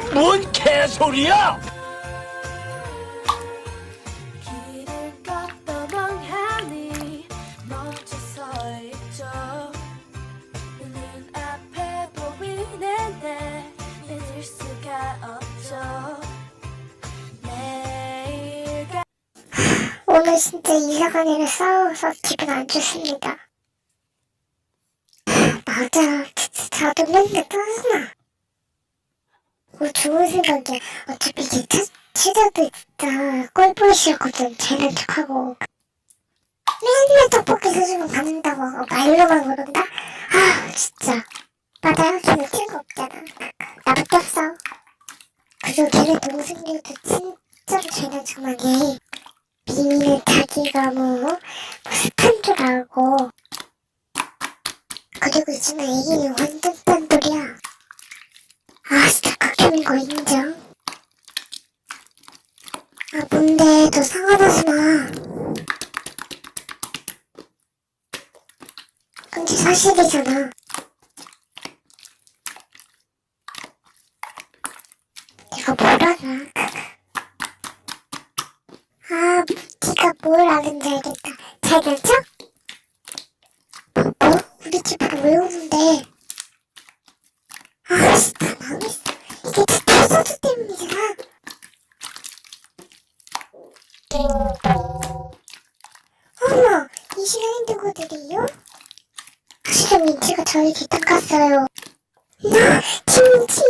뭔 개소리야! 길을 걷다 멍하니 멈춰 서 있죠 눈 앞에 보이는데 믿을 수가 없죠 내일 가 오늘 진짜 이상한 일을 싸워서 기분 안 좋습니다. 맞아, 진짜 자도 맨날 짜증나. 뭐 좋은 생각이야. 어차피 이제 차, 치자도 진짜 꼴보기 싫거든. 쟤는 척하고. 맨날 떡볶이 사주면 받는다고 하고 말로만 그런다? 아, 진짜. 맞아, 걔는 친구 없잖아. 나밖에 없어. 그리고 걔네 동생들도 진짜로 쟤는 정말 예의. 비밀은 자기가 뭐, 스탄 줄 알고. 그리고 있지만 애기는 완전 딴돌이야. 아, 진짜 극혐인 거 인정. 아, 뭔데, 너 상관하지 마. 근데 사실이잖아. 내가 뭘 알아. 아, 네가 뭘 아는지 알겠다. 잘 결정? 뭐, 뭐? 우리 집으로 왜 오는데? 실은 민지가 저희 뒷담 갔어요. 나 김치?